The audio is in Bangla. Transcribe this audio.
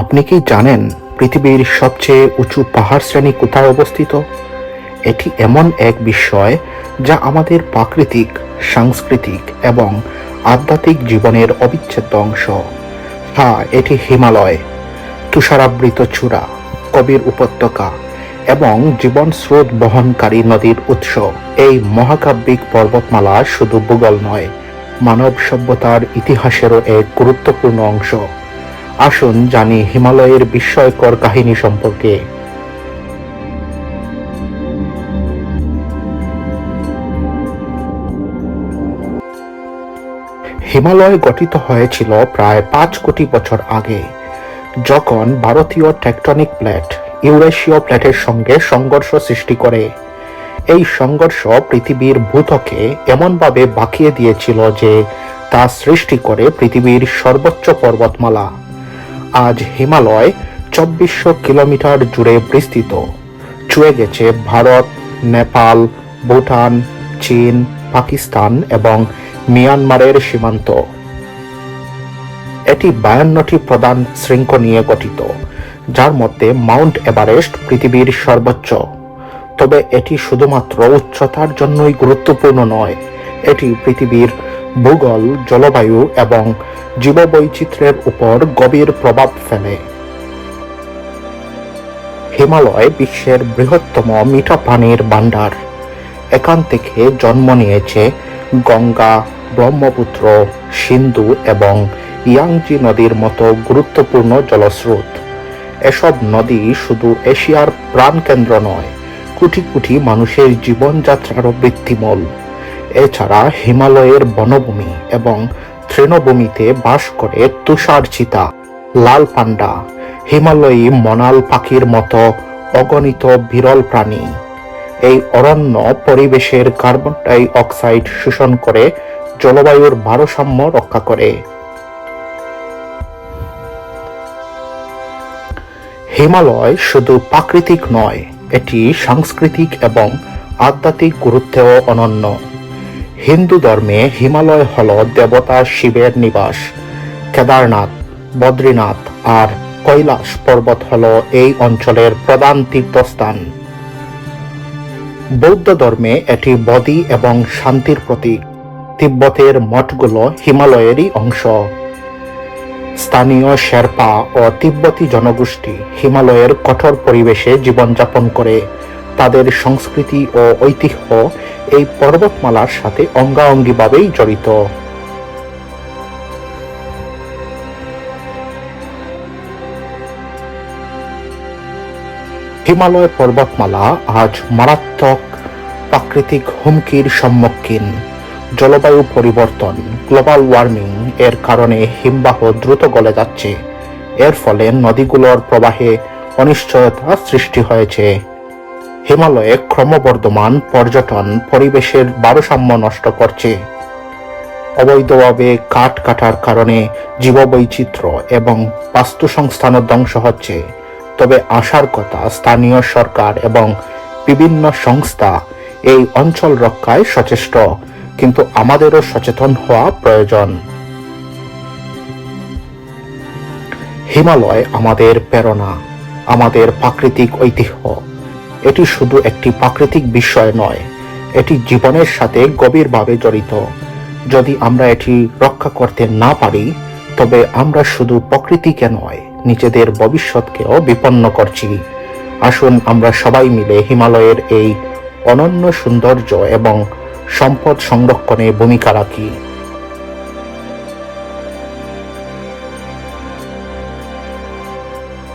আপনি কি জানেন পৃথিবীর সবচেয়ে উঁচু পাহাড় শ্রেণি কোথায় অবস্থিত? এটি এমন এক বিষয় যা আমাদের প্রাকৃতিক, সাংস্কৃতিক এবং আধ্যাত্মিক জীবনের অবিচ্ছেদ্য অংশ। হ্যাঁ এটি হিমালয়, তুষারাবৃত চূড়া, কবির উপত্যকা এবং জীবন স্রোত বহনকারী নদীর উৎস। এই মহাকাব্যিক পর্বতমালা শুধু ভূগোল নয়, মানব সভ্যতার ইতিহাসেরও এক গুরুত্বপূর্ণ অংশ। আসুন জানি হিমালয়ের বিস্ময়কর কাহিনী সম্পর্কে। হিমালয় গঠিত হয়েছিল প্রায় পাঁচ কোটি বছর আগে। যখন ভারতীয় টেকটনিক প্লেট ইউরেশীয় প্লেটের সঙ্গে সংঘর্ষ সৃষ্টি করে, এই সংঘর্ষ পৃথিবীর ভূতকে এমনভাবে বাঁকিয়ে দিয়েছিল যে তা সৃষ্টি করে পৃথিবীর সর্বোচ্চ পর্বতমালা। আজ হিমালয় চব্বিশশো কিলোমিটার জুড়ে বিস্তৃত। ছুঁয়ে গেছে ভারত, নেপাল, ভুটান, চীন, পাকিস্তান এবং মিয়ানমারের সীমান্ত। এটি বায়ান্নটি প্রধান শৃঙ্গ নিয়ে গঠিত, যার মধ্যে মাউন্ট এভারেস্ট পৃথিবীর সর্বোচ্চ। তবে এটি শুধুমাত্র উচ্চতার জন্যই গুরুত্বপূর্ণ নয়, এটি পৃথিবীর ভূগোল, জলবায়ু এবং জীববৈচিত্র্যের উপর গভীর প্রভাব ফেলে। হিমালয় বিশ্বের বৃহত্তম মিঠা পানির ভাণ্ডার। এখান থেকে জন্ম নিয়েছে গঙ্গা, ব্রহ্মপুত্র, সিন্ধু এবং ইয়াংজি নদীর মতো গুরুত্বপূর্ণ জলস্রোত। এসব নদী শুধু এশিয়ার প্রাণকেন্দ্র নয়, কোটি কোটি মানুষের জীবনযাত্রারও ভিত্তিমূল এছাড়া হিমালয়ের বনভূমি এবং তৃণভূমিতে বাস করে তুষার চিতা লাল পান্ডা, হিমালয়ী মনাল পাখির মতো অগণিত বিরল প্রাণী। এই অরণ্য পরিবেশের কার্বন ডাই অক্সাইড শোষণ করে জলবায়ুর ভারসাম্য রক্ষা করে। হিমালয় শুধু প্রাকৃতিক নয়, এটি সাংস্কৃতিক এবং আধ্যাত্মিক গুরুত্বেও অনন্য। হিন্দু ধর্মে হিমালয় হল দেবতা শিবের নিবাস। কেদারনাথ, বদ্রীনাথ আর কৈলাস পর্বত হল এই অঞ্চলের প্রধান তীর্থস্থান। বৌদ্ধ ধর্মে এটি বদি এবং শান্তির প্রতীক। তিব্বতের মঠগুলো হিমালয়েরই অংশ। স্থানীয় শেরপা ও তিব্বতী জনগোষ্ঠী হিমালয়ের কঠোর পরিবেশে জীবনযাপন করে। তাদের সংস্কৃতি ও ঐতিহ্য এই পর্বতমালার সাথে অঙ্গাঅঙ্গিভাবেই জড়িত। হিমালয় পর্বতমালা আজ মারাত্মক প্রাকৃতিক হুমকির সম্মুখীন। জলবায়ু পরিবর্তন, গ্লোবাল ওয়ার্মিং এর কারণে হিমবাহ দ্রুত গলে যাচ্ছে। এর ফলে নদীগুলোর প্রবাহে অনিশ্চয়তা সৃষ্টি হয়েছে। হিমালয়ে ক্রমবর্ধমান পর্যটন পরিবেশের ভারসাম্য নষ্ট করছে। অবৈধভাবে কাঠ কাটার কারণে জীববৈচিত্র্য এবং বাস্তুসংস্থান ধ্বংস হচ্ছে। তবে আশার কথা স্থানীয় সরকার এবং বিভিন্ন সংস্থা এই অঞ্চল রক্ষায় সচেষ্ট, কিন্তু আমাদেরও সচেতন হওয়া প্রয়োজন। হিমালয় আমাদের প্রেরণা, আমাদের প্রাকৃতিক ঐতিহ্য। এটি শুধু একটি প্রাকৃতিক বিষয় নয়, এটি জীবনের সাথে গভীরভাবে জড়িত। যদি আমরা এটি রক্ষা করতে না পারি, তবে আমরা শুধু প্রকৃতিকে নয়, নিজেদের ভবিষ্যৎকেও বিপন্ন করছি। আসুন আমরা সবাই মিলে হিমালয়ের এই অনন্য সৌন্দর্য এবং সম্পদ সংরক্ষণে ভূমিকা রাখি।